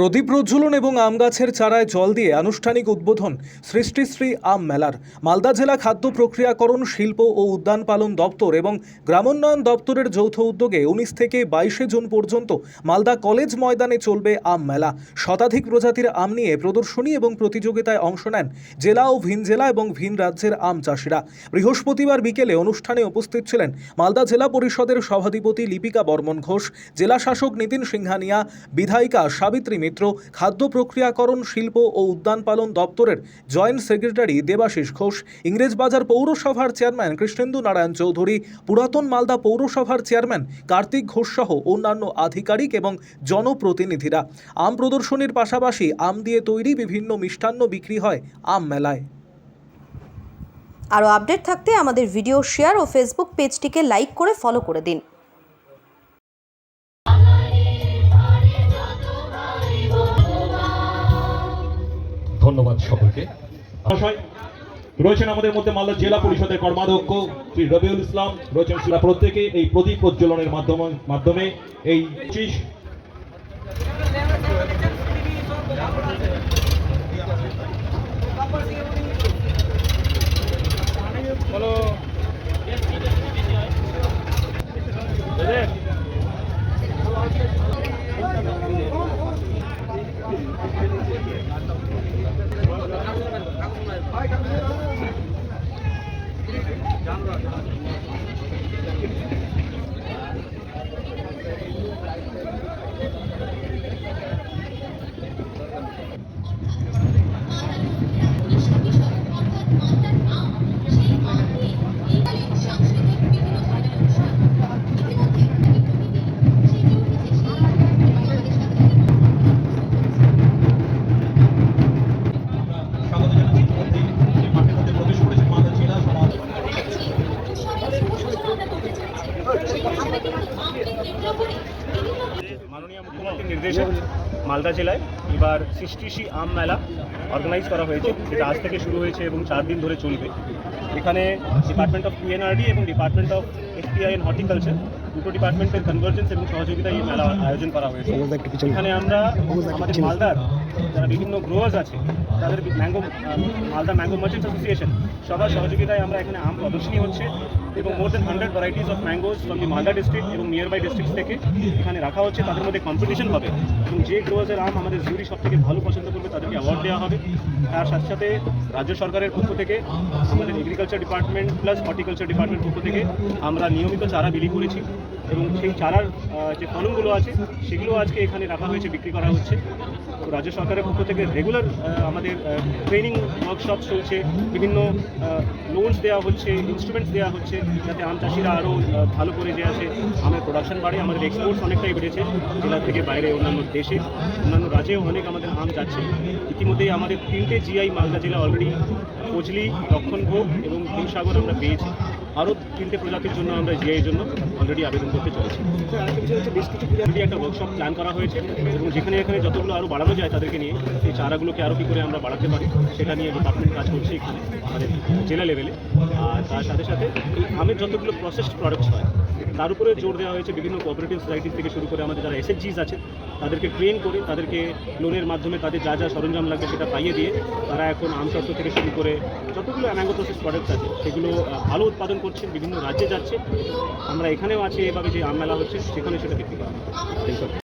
প্রদীপ প্রজ্বলন এবং আম গাছের চারায় জল দিয়ে আনুষ্ঠানিক উদ্বোধন সৃষ্টিশ্রী আম মেলার। মালদা জেলা খাদ্য প্রক্রিয়াকরণ, শিল্প ও উদ্যান পালন দপ্তর এবং গ্রামোন্নয়ন দপ্তরের যৌথ উদ্যোগে উনিশ থেকে বাইশে জুন পর্যন্ত মালদা কলেজ ময়দানে চলবে আম মেলা। শতাধিক প্রজাতির আম নিয়ে প্রদর্শনী এবং প্রতিযোগিতায় অংশ নেন জেলা ও ভিন জেলা এবং ভিন রাজ্যের আম চাষিরা। বৃহস্পতিবার বিকেলে অনুষ্ঠানে উপস্থিত ছিলেন মালদা জেলা পরিষদের সভাধিপতি লিপিকা বর্মন ঘোষ, জেলা শাসক নীতিন সিংহানিয়া, বিধায়িকা সাবিত্রী মিত্র, খাদ্য প্রক্রিয়াকরণ, শিল্প ও উদ্যান পালন দপ্তরের জয়েন্ট সেক্রেটারি দেবাশিস ঘোষ ইংরেজবাজার পৌরসভার চেয়ারম্যান কৃষ্ণেন্দু নারায়ণ চৌধুরী, পুরাতন মালদা পৌরসভার চেয়ারম্যান কার্তিক ঘোষ সহ অন্যান্য আধিকারিক এবং জনপ্রতিনিধিরা। আম প্রদর্শনীর পাশাপাশি আম দিয়ে তৈরি বিভিন্ন মিষ্টান্ন বিক্রি হয় আম মেলায়। আরও আপডেট থাকতে আমাদের ভিডিও শেয়ার ও ফেসবুক পেজটিকে লাইক করে ফলো করে দিন। ধন্যবাদ সকলকে। রয়েছেন আমাদের মধ্যে মালদা জেলা পরিষদের কর্মাধ্যক্ষ শ্রী রবিউল ইসলাম। রয়েছেন শিলা প্রত্যেকে এই প্রদীপ প্রজ্বলনের মাধ্যমে মাধ্যমে এই পঁচিশ মাননীয় মুখ্যমন্ত্রীর নির্দেশে মালদা জেলায় এবার সৃষ্টিশী আম মেলা অর্গানাইজ করা হয়েছে। যেটা আজ থেকে শুরু হয়েছে এবং চার দিন ধরে চলবে। এখানে ডিপার্টমেন্ট অফ পিএনআরডি এবং department of FTI and horticulture দুটো ডিপার্টমেন্টের কনভার্জেন্স এবং সহযোগিতায় এই মেলা আয়োজন করা হয়েছে। এখানে আমরা আমাদের মালদার যারা বিভিন্ন গ্রোয়ার্স আছে তাদের mango Malda mango merchants association সবার সহযোগিতায় আমরা এখানে আম প্রদর্শনী হচ্ছে এবং more than hundred varieties of mangoes from the Malda district এবং নিয়ার বাই ডিস্ট্রিক্ট থেকে এখানে রাখা হচ্ছে। তাদের মধ্যে কম্পিটিশন হবে এবং যে গ্রোয়ার্সের আম আমাদের জুরি সব থেকে ভালো পছন্দ করবে তাদেরকে অ্যাওয়ার্ড দেওয়া হবে। তার সাথে সাথে রাজ্য সরকারের পক্ষ থেকে, আমাদের agriculture department plus horticulture department পক্ষ থেকে আমরা নিয়মিত চারা বিলি করেছি এবং সেই চারার যে ফলনগুলো আছে সেগুলো আজকে এখানে রাখা হয়েছে, বিক্রি করা হচ্ছে। তো রাজ্য সরকারের পক্ষ থেকে রেগুলার আমাদের ট্রেনিং ওয়ার্কশপ চলছে, বিভিন্ন লোনস দেওয়া হচ্ছে ইনস্ট্রুমেন্টস দেওয়া হচ্ছে, যাতে আম চাষিরা আরও ভালো করে যে আছে আমের প্রোডাকশন বাড়ে, আমাদের এক্সপোর্টস অনেকটাই বেড়েছে জেলা থেকে বাইরে অন্যান্য দেশে, অন্যান্য রাজ্যেও অনেক আমাদের আম যাচ্ছে। ইতিমধ্যেই আমাদের তিনটে জিআই মালদা জেলা অলরেডি ফজলি লক্ষণভোগ এবং হিমসাগর আমরা পেয়েছি। আরও তিনটে প্রজাতির জন্য আমরা জিআইয়ের জন্য অলরেডি আবেদন করতে চলেছি। অলরেডি একটা ওয়ার্কশপ প্ল্যান করা হয়েছে এবং যেখানে এখানে যতগুলো আরও বাড়ানো যায় তাদেরকে নিয়ে সেই চারাগুলোকে আরও কী করে আমরা বাড়াতে পারি সেটা নিয়ে ডিপার্টমেন্ট কাজ করছে এখানে আমাদের জেলা লেভেলে আর তার সাথে সাথে এই আমের যতগুলো প্রসেসড প্রোডাক্টস হয়, তার উপরে জোর দেওয়া হয়েছে বিভিন্ন কোঅপারেটিভ সোসাইটিস থেকে শুরু করে আমাদের যারা এসএসজিস আছে তাদেরকে ট্রেন করে, তাদেরকে লোনের মাধ্যমে তাদের যা যা সরঞ্জাম লাগবে সেটা পাইয়ে দিয়ে তারা এখন আম চাষ থেকে শুরু করে যতগুলো অ্যানাগত প্রোডাক্ট আছে, সেগুলো ভালো উৎপাদন করছে, বিভিন্ন রাজ্যে যাচ্ছে আমরা এখানেও আছি, এভাবে যে আম মেলা হচ্ছে, সেখানে সেটা দেখতে সব।